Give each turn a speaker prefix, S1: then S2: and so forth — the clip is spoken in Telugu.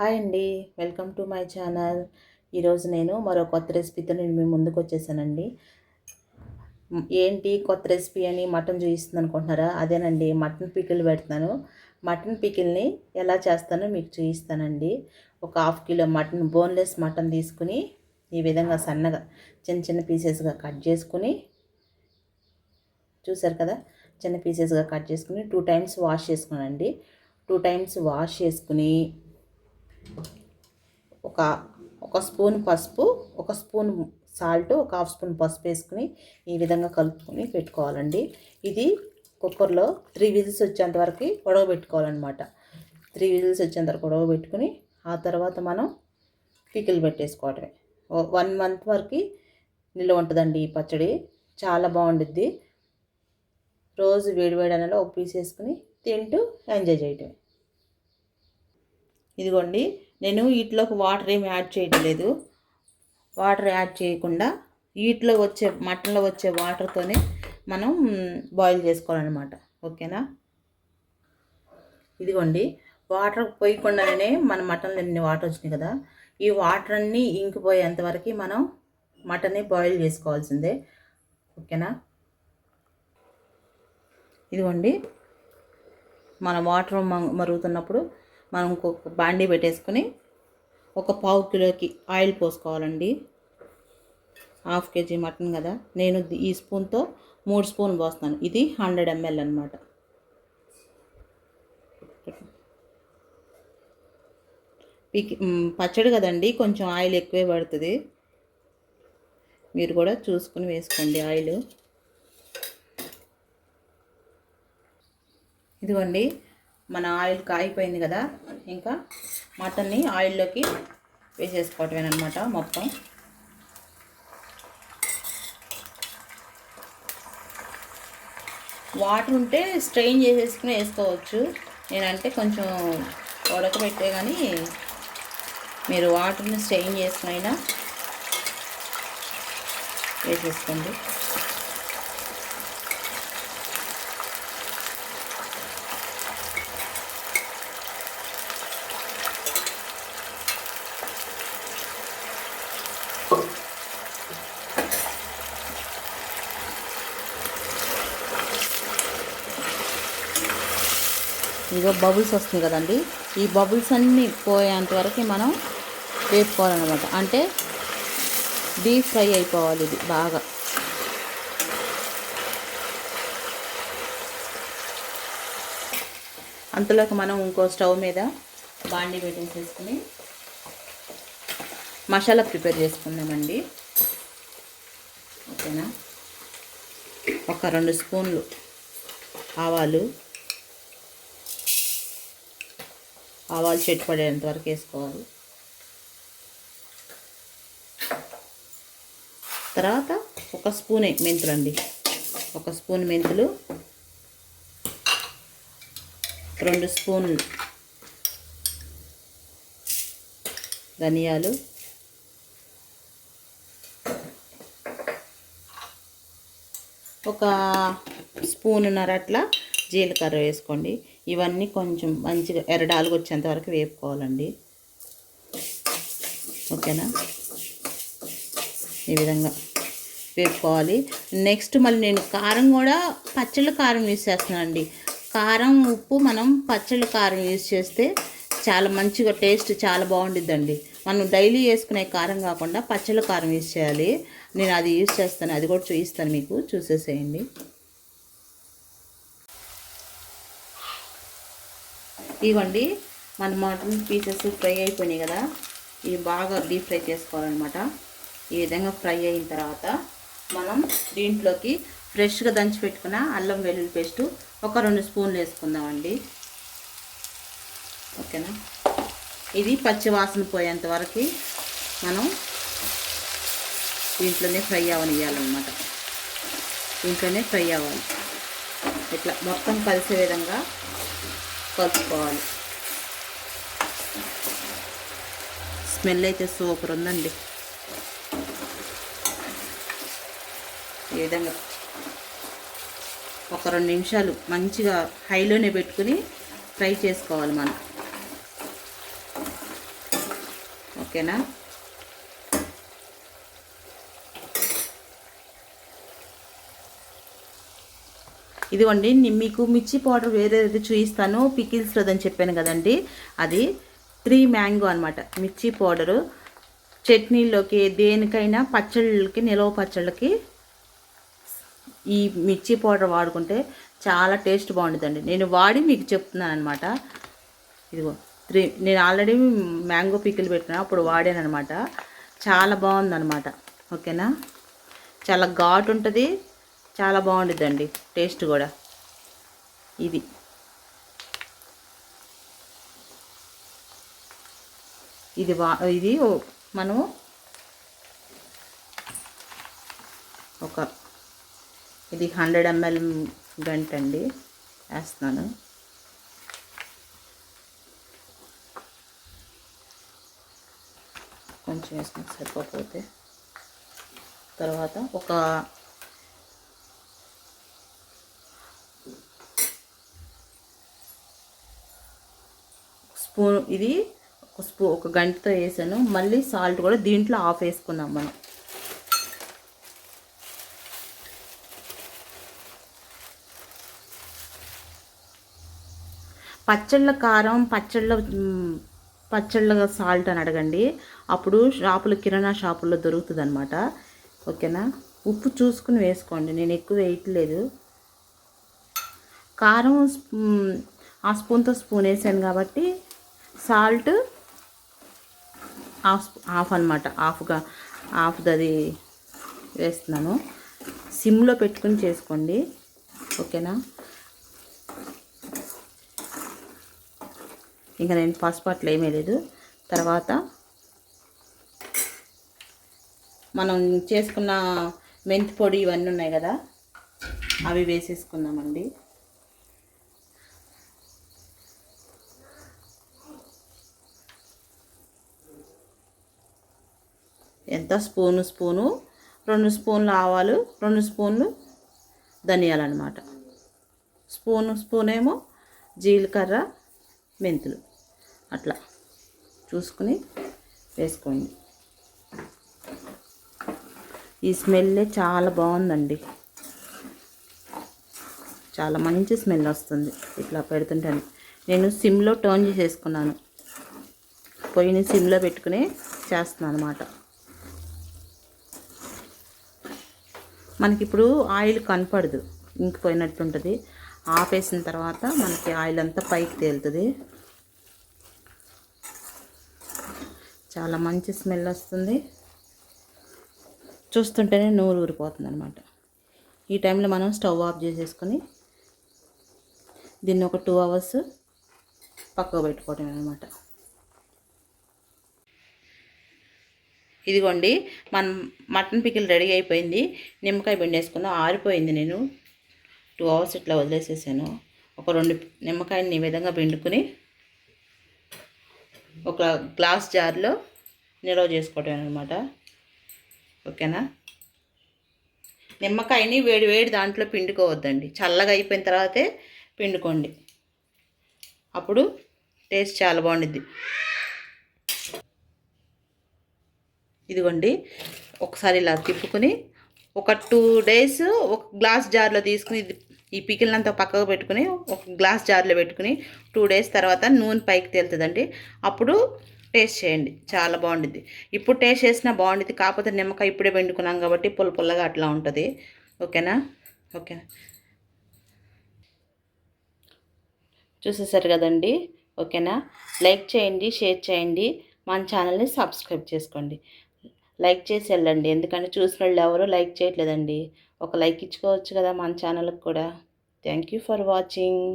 S1: హాయ్ అండి. Welcome to my channel. ఈరోజు నేను మరో కొత్త రెసిపీతో నేను మీ ముందుకు వచ్చేసానండి. ఏంటి కొత్త రెసిపీ అని మటన్ చూపిస్తుంది అనుకుంటున్నారా? అదేనండి మటన్ పికిల్ పెడుతున్నాను. మటన్ పికిల్ని ఎలా చేస్తానో మీకు చూపిస్తానండి. ఒక half kilo mutton boneless mutton తీసుకుని ఈ విధంగా సన్నగా చిన్న చిన్న పీసెస్గా కట్ చేసుకుని చూసారు కదా? చిన్న పీసెస్గా కట్ చేసుకుని టూ టైమ్స్ వాష్ చేసుకునండి టూ టైమ్స్ వాష్ చేసుకుని ఒక ఒక స్పూన్ పసుపు ఒక స్పూన్ సాల్ట్ ఒక హాఫ్ స్పూన్ పసుపు వేసుకుని ఈ విధంగా కలుపుకొని పెట్టుకోవాలండి. ఇది కుక్కర్లో త్రీ విజిల్స్ వచ్చేంత వరకు ఉడకబెట్టుకోవాలన్నమాట. త్రీ విజిల్స్ వచ్చేంత వరకు ఉడకబెట్టుకుని ఆ తర్వాత మనం పికిల్ పెట్టేసుకోవటమే. వన్ మంత్ వరకు నిల్వ ఉంటుందండి ఈ పచ్చడి. చాలా బాగుండుద్ది. రోజు వేడివేడి అన్నలో ఒక పీస్ వేసుకుని తింటూ ఎంజాయ్ చేయటమే. ఇదిగోండి నేను వీటిలోకి వాటర్ ఏమి యాడ్ చేయట్లేదు వాటర్ యాడ్ చేయకుండా వీటిలో వచ్చే మటన్లో వచ్చే వాటర్తోనే మనం బాయిల్ చేసుకోవాలన్నమాట. ఓకేనా? ఇదిగోండి. వాటర్ పోయకుండానే మన మటన్లో ఎన్ని వాటర్ వచ్చినాయి కదా ఈ వాటర్ అన్నీ ఇంకిపోయేంతవరకు మనం మటన్ని బాయిల్ చేసుకోవాల్సిందే. ఓకేనా? ఇదిగోండి. మన వాటర్ మరుగుతున్నప్పుడు మనం ఇంకొక బాండీ పెట్టేసుకుని ఒక పావు కిలోకి ఆయిల్ పోసుకోవాలండి. హాఫ్ కేజీ మటన్ కదా. నేను ఈ స్పూన్తో మూడు స్పూన్ పోస్తాను ఇది హండ్రెడ్ ఎంఎల్ అనమాట పికి పచ్చడి కదండి కొంచెం ఆయిల్ ఎక్కువే పడుతుంది. మీరు కూడా చూసుకుని వేసుకోండి ఆయిల్. ఇదిగోండి మన ఆయిల్ కాగిపోయింది కదా ఇంకా మటన్ని ఆయిల్లోకి వేసేసుకోవటమేనమాట మొత్తం. వాటర్ ఉంటే స్ట్రెయిన్ చేసేసుకుని వేసుకోవచ్చు. నేనంటే కొంచెం ఉడకబెట్టే కానీ మీరు వాటర్ని స్ట్రెయిన్ చేసుకుని అయినా వేసేసుకోండి. ఇదిగో బబుల్స్ వస్తుంది కదండి. ఈ బబుల్స్ అన్నీ పోయేంత వరకు మనం వేపుకోవాలన్నమాట. అంటే డీప్ ఫ్రై అయిపోవాలి ఇది బాగా. అంతలోకి మనం ఇంకో స్టవ్ మీద బాండి పెట్టేసేసుకుని మసాలా ప్రిపేర్ చేసుకుందామండి. ఓకేనా? ఒక రెండు స్పూన్లు ఆవాలు ఆవాలు చెట్టు పడేంత వరకు వేసుకోవాలి. తర్వాత ఒక స్పూన్ మెంతులు అండి. ఒక స్పూన్ మెంతులు రెండు స్పూన్లు ధనియాలు ఒక స్పూన్ అట్లా జీలకర్ర వేసుకోండి. ఇవన్నీ కొంచెం మంచిగా ఎర్రడాలుగు వచ్చేంత వరకు వేపుకోవాలండి. ఓకేనా? ఈ విధంగా వేపుకోవాలి. నెక్స్ట్ మళ్ళీ నేను కారం కూడా పచ్చళ్ళ కారం యూస్ చేస్తున్నానండి కారం ఉప్పు మనం పచ్చళ్ళ కారం యూస్ చేస్తే చాలా మంచిగా టేస్ట్ చాలా బాగుండిద్దండి. మనం డైలీ వేసుకునే కారం కాకుండా పచ్చళ్ళ కారం యూస్ చేయాలి. నేను అది యూస్ చేస్తాను. అది కూడా చూపిస్తాను మీకు. చూసేసేయండి. ఇవ్వండి. మన మటన్ పీసెస్ ఫ్రై అయిపోయినాయి కదా. ఇవి బాగా డీప్ ఫ్రై చేసుకోవాలన్నమాట. ఈ విధంగా ఫ్రై అయిన తర్వాత మనం దీంట్లోకి ఫ్రెష్గా దంచి పెట్టుకున్న అల్లం వెల్లుల్లి పేస్టు ఒక రెండు స్పూన్లు వేసుకుందామండి. ఓకేనా? ఇది పచ్చి వాసన పోయేంత వరకు మనం దీంట్లోనే ఫ్రై అవనియాలన్నమాట దీంట్లోనే ఫ్రై అవ్వాలి. ఇట్లా మొత్తం కలిసే విధంగా కలుపుకోవాలి స్మెల్ అయితే సూపర్ ఉందండి. ఈ విధంగా ఒక రెండు నిమిషాలు మంచిగా హైలోనే పెట్టుకుని ఫ్రై చేసుకోవాలి మనం. ఓకేనా? ఇదిగోండి మీకు మిర్చి పౌడర్ వేరేది చూపిస్తాను. పికిల్స్ చెప్పాను కదండి. అది త్రీ మ్యాంగో అనమాట మిర్చి పౌడరు. చట్నీలోకి దేనికైనా పచ్చళ్ళకి నిలవ పచ్చళ్ళకి ఈ మిర్చి పౌడర్ వాడుకుంటే చాలా టేస్ట్ బాగుంటుందండి. నేను వాడి మీకు చెప్తున్నాను అనమాట ఇదిగో త్రీ నేను ఆల్రెడీ మ్యాంగో పికిల్ పెట్టిన అప్పుడు వాడాను అనమాట చాలా బాగుందన్నమాట. ఓకేనా? చాలా ఘాటు ఉంటుంది. చాలా బాగుంటుందండి టేస్ట్ కూడా. ఇది. ఇది వా ఇది మనము ఒక ఇది హండ్రెడ్ ఎంఎల్ గంట అండి వేస్తున్నాను. కొంచెం వేసుకుని సరిపోతే తర్వాత ఒక స్పూన్ ఇది ఒక స్పూ ఒక గంటతో వేసాను. మళ్ళీ సాల్ట్ కూడా దీంట్లో ఆఫ్ వేసుకుందాం మనం. పచ్చళ్ళ కారం పచ్చళ్ళ పచ్చళ్ళ సాల్ట్ అని అడగండి. అప్పుడు షాపులు కిరాణా షాపుల్లో దొరుకుతుంది అనమాట ఓకేనా? ఉప్పు చూసుకుని వేసుకోండి. నేను ఎక్కువ వేయట్లేదు. కారం ఆ స్పూన్తో స్పూన్ వేసాను కాబట్టి సాల్ట్ హాఫ్ హాఫ్ అనమాట హాఫ్గా హాఫ్ది వేస్తున్నాను. సిమ్లో పెట్టుకుని చేసుకోండి. ఓకేనా? ఇంకా నేను పసుపు అట్లా ఏమీ లేదు. తర్వాత మనం చేసుకున్న మెంతి పొడి ఇవన్నీ ఉన్నాయి కదా అవి వేసేసుకుందామండి. ఎంత స్పూను స్పూను రెండు స్పూన్లు ఆవాలు రెండు స్పూన్లు ధనియాలు అనమాట స్పూను స్పూన్ ఏమో జీలకర్ర మెంతులు. అట్లా చూసుకుని వేసుకోండి. ఈ స్మెల్లే చాలా బాగుందండి. చాలా మంచి స్మెల్ వస్తుంది ఇట్లా పెడుతుంటే నేను సిమ్లో టర్న్ చేసేసుకున్నాను. పొయ్యిని సిమ్లో పెట్టుకుని చేస్తున్నాను అనమాట మనకి ఇప్పుడు ఆయిల్ కనపడదు ఇంకిపోయినట్టు ఉంటుంది ఆపేసిన తర్వాత మనకి ఆయిల్ అంతా పైకి తేలుతుంది. చాలా మంచి స్మెల్ వస్తుంది. చూస్తుంటేనే నూరు ఊరిపోతుంది అనమాట ఈ టైంలో మనం స్టవ్ ఆఫ్ చేసేసుకొని దీన్ని ఒక టూ అవర్స్ పక్కకు పెట్టుకోవటం అనమాట ఇదిగోండి మన మటన్ పికిల్ రెడీ అయిపోయింది. నిమ్మకాయ పిండేసుకుందాం ఆరిపోయింది నేను. టూ అవర్స్ ఇట్లా వదిలేసేసాను. ఒక రెండు నిమ్మకాయని ఈ విధంగా పిండుకుని ఒక గ్లాస్ జార్లో నిల్వ చేసుకోవటం అనమాట ఓకేనా? నిమ్మకాయని వేడి వేడి దాంట్లో పిండుకోవద్దండి. చల్లగా అయిపోయిన తర్వాతే పిండుకోండి. అప్పుడు టేస్ట్ చాలా బాగుండిద్ది. ఇదిగోండి ఒకసారి ఇలా తిప్పుకొని ఒక టూ డేస్ ఒక గ్లాస్ జార్లో తీసుకుని ఇది ఈ పికిల్నంతా పక్కకు పెట్టుకుని ఒక గ్లాస్ జార్లో పెట్టుకుని టూ డేస్ తర్వాత నూనె పైకి తేలుతుందండి. అప్పుడు టేస్ట్ చేయండి చాలా బాగుండిద్ది. ఇప్పుడు టేస్ట్ చేసినా బాగుండిద్ది కాకపోతే నిమ్మకాయ ఇప్పుడే పెండుకున్నాం కాబట్టి పుల్ల పుల్లగా అట్లా ఉంటుంది. ఓకేనా? ఓకేనా చూసేసారు కదండి? ఓకేనా? లైక్ చేయండి షేర్ చేయండి. మన ఛానల్ని సబ్స్క్రైబ్ చేసుకోండి. లైక్ చేసి వెళ్ళండి ఎందుకంటే చూసిన వాళ్ళు ఎవరు లైక్ చేయట్లేదండి. ఒక లైక్ ఇచ్చుకోవచ్చు కదా మన ఛానల్కి కూడా. Thank you for watching.